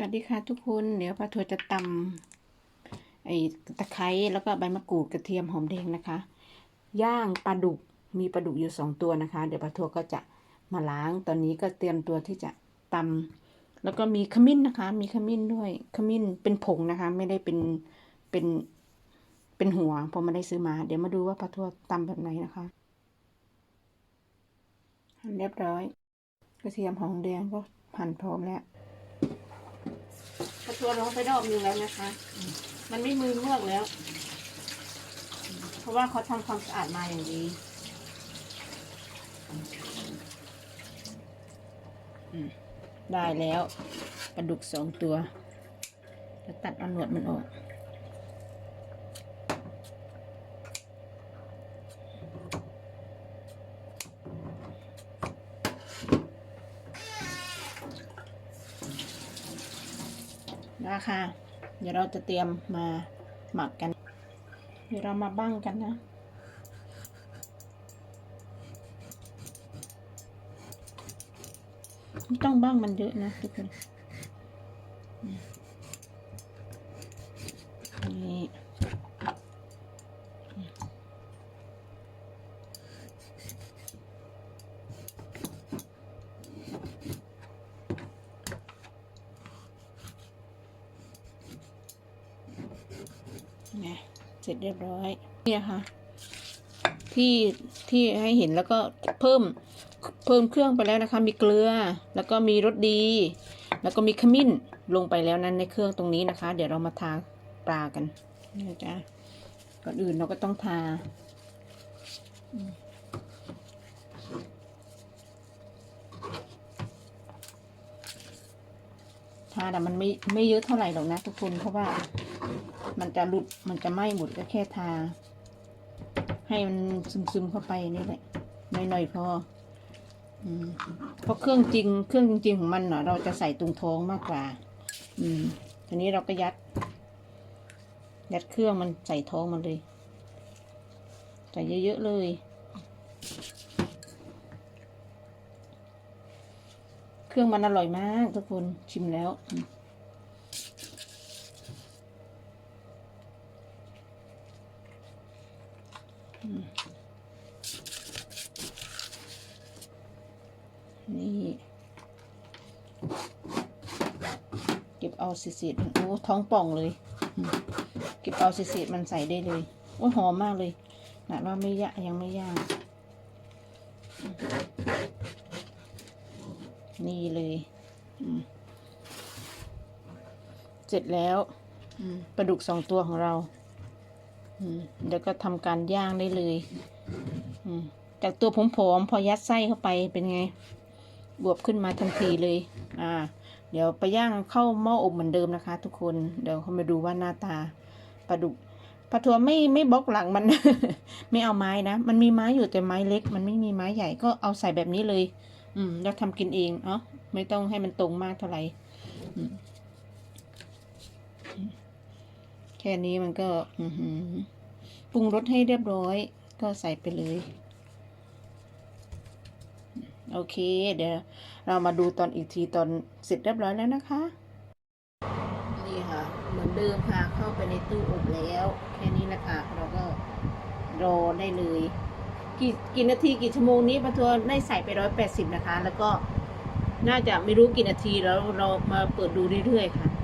สวัสดีค่ะทุกคน เดี๋ยวป้าทัวจะตำไอ้ตะไคร้แล้วก็ใบมะกรูดกระเทียมหอมแดงนะคะ ย่างปลาดุกมีปลาดุกอยู่สองตัวนะคะ เดี๋ยวป้าทัวก็จะมาล้างตอนนี้ก็เตรียมตัวที่จะตำแล้วก็มีขมิ้นนะคะ มีขมิ้นด้วยขมิ้นเป็นผงนะคะ ไม่ได้เป็นเป็นเป็นหัวเพราะไม่ได้ซื้อมา เดี๋ยวมาดูว่าป้าทัวตำแบบไหนนะคะหั่นเรียบร้อย กระเทียมหอมแดงก็หั่นพร้อมแล้ว กระทัวร้องไปรอบนึงแล้วนะคะ มันไม่มือเมือกแล้ว เพราะว่าเขาทำความสะอาดมาอย่างดีอืมได้แล้วปลาดุกสองตัวจะตัดเอาหนวดมันออก นะคะ เดี๋ยวเราจะเตรียมมาหมักกัน เดี๋ยวเรามาบ้างกันนะไม่ต้องบ้างมันเยอะนะทุกคนไง เสร็จเรียบร้อยเนี่ยค่ะที่ที่ให้เห็นแล้วก็เพิ่มเพิ่มเครื่องไปแล้วนะคะ มีเกลือแล้วก็มีรสดี แล้วก็มีขมิ้นลงไปแล้วนั้นในเครื่องตรงนี้นะคะ เดี๋ยวเรามาทาปลากันนี่จ้ะก่อนอื่นเราก็ต้องทาทาแต่มันไม่ไม่เยอะเท่าไหร่หรอกนะทุกคนเพราะว่า มันจะหลุดมันจะไหม้หมดก็แค่ทา ให้มันซึมๆเข้าไปนี่แหละหน่อยๆพอเพราะเครื่องจริง เครื่องจริงๆของมันเนาะเราจะใส่ตรงท้องมากกว่า อืมทีนี้เราก็ยัด ยัดเครื่องมันใส่ท้องมันเลย ใส่เยอะๆเลยเครื่องมันอร่อยมากทุกคนชิมแล้วอืม นี่ เก็บเอาสิๆโอ้ท้องป่องเลย เก็บเอาสิๆมันใส่ได้เลยโอ้หอมมากเลยนะว่าไม่ยะยังไม่ย่างนี่เลยเสร็จแล้วปลาดุกสองตัวของเรา เดี๋ยวก็ทำการย่างได้เลยจากตัวผอมๆพอยัดไส้เข้าไปเป็นไง บวบขึ้นมาทันทีเลย อ่า เดี๋ยวไปย่างเข้าหม้ออบเหมือนเดิมนะคะ ทุกคน เดี๋ยวเขามาดูว่าหน้าตาปลาดุกปลาทัวไม่ไม่บล็อกหลังมัน ไม่เอาไม้นะ มันมีไม้อยู่แต่ไม้เล็ก มันไม่มีไม้ใหญ่ก็เอาใส่แบบนี้เลย อืม แล้วทำกินเองเนาะไม่ต้องให้มันตรงมากเท่าไหร่อืม แค่นี้มันก็ปรุงรสให้เรียบร้อย ก็ใส่ไปเลย โอเค เดี๋ยว เรามาดูตอนอีกทีตอนเสร็จเรียบร้อยแล้วนะคะ นี่ค่ะ เหมือนเดิมค่ะ เข้าไปในตู้อบแล้ว แค่นี้นะคะ เราก็รอได้เลยกี่กี่นาทีกี่ชั่วโมงนี้ประทัวได้ใส่ไปร้อยแปดสิบนะคะ แล้วก็น่าจะไม่รู้กี่นาทีแล้วเรามาเปิดดูเรื่อยๆค่ะ